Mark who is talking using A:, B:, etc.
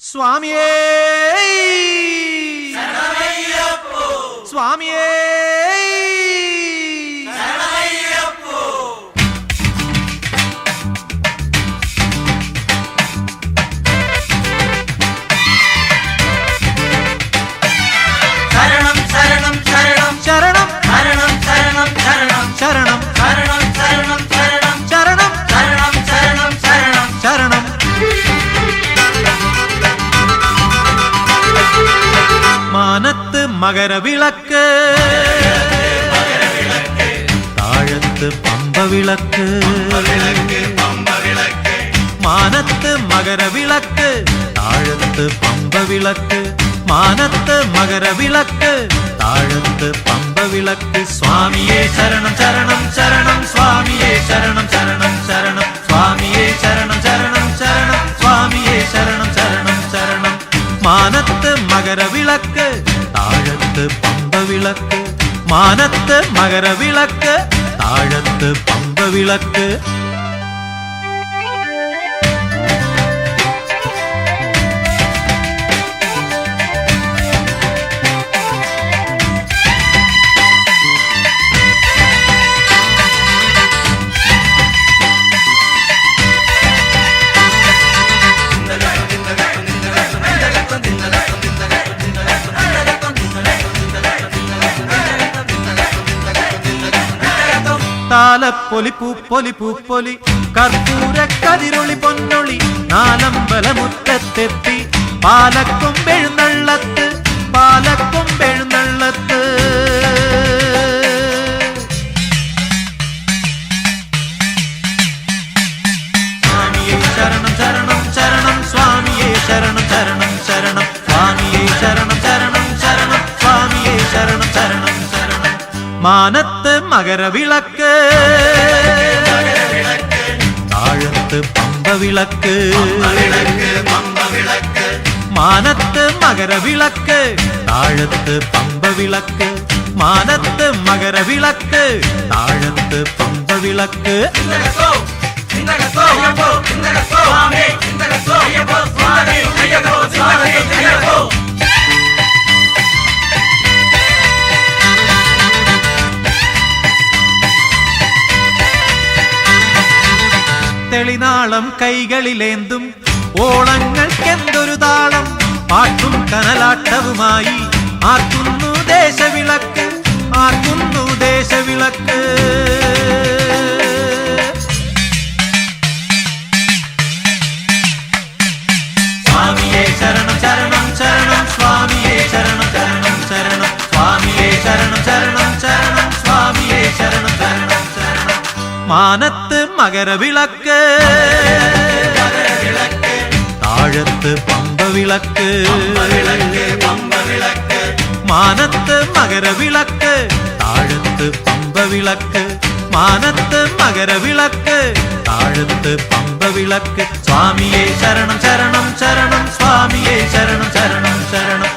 A: స్వామియే! స్వామియే! மகர விளக்கு. தாழத்து பம்ப விளக்கு. மானத்து மகர விளக்கு. தாழத்து பம்ப விளக்கு. மானத்து மகர விளக்கு. தாழத்து பம்ப விளக்கு. சுவாமியே சரணம் சரணம் சரணம். சுவாமியே சரணம் சரணம் சரணம். சுவாமியே சரணம் சரணம் சரணம். சுவாமியே சரணம் சரணம் சரணம். மானத்து மகர மானத்த மகர விளக்க தாழத்த பம்ப விளக்கு പമ്പവിളക്ക് താലപ്പൊലി പൂപ്പൊലി പൂപ്പൊലി കർപ്പൂര കതിരൊളി പൊന്നൊളി നാലമ്പലമുറ്റത്തെത്തി പാലക്കൊമ്പെഴുന്നള്ളത്ത് പാലക്കൊമ്പെഴുന്നള്ളത്ത് സ്വാമിയെ ശരണം ശരണം ശരണം സ്വാമിയെ ശരണം ശരണം ശരണം സ്വാമിയെ ശരണം ശരണം ശരണം സ്വാമിയെ ശരണം ശരണം ശരണം മാനത്ത് நகர விளக்கு. தாழத்து பம்ப விளக்கு. மானத்து மகர விளக்கு. தாழத்து பம்ப விளக்கு. மானத்து மகர விளக்கு. தாழத்து பம்ப விளக்கு. இந்த கசோ இந்த തെളിനാളം കൈകളിലേന്തും. ഓളങ്ങൾക്കെന്തൊരു താളം. പാട്ടും കനലാട്ടവുമായി. ആർക്കുന്നു ദേശവിളക്ക്. ആർക്കുന്നു ദേശവിളക്ക്. സ്വാമിയെ ശരണം ശരണം ശരണം. സ്വാമിയെ ശരണം ശരണം ശരണം. സ്വാമിയെ ശരണം ശരണം ശരണം. സ്വാമിയെ ശരണം ശരണം ശരണം. മാനത്ത് மகர விளக்கு. தாழத்து பம்ப விளக்கு. மானத்து மகர விளக்கு. தாழத்து பம்ப விளக்கு. மானத்து மகர விளக்கு. தாழத்து பம்ப விளக்கு. சுவாமியே சரணம் சரணம் சரணம். சுவாமியே சரணம் சரணம் சரணம்.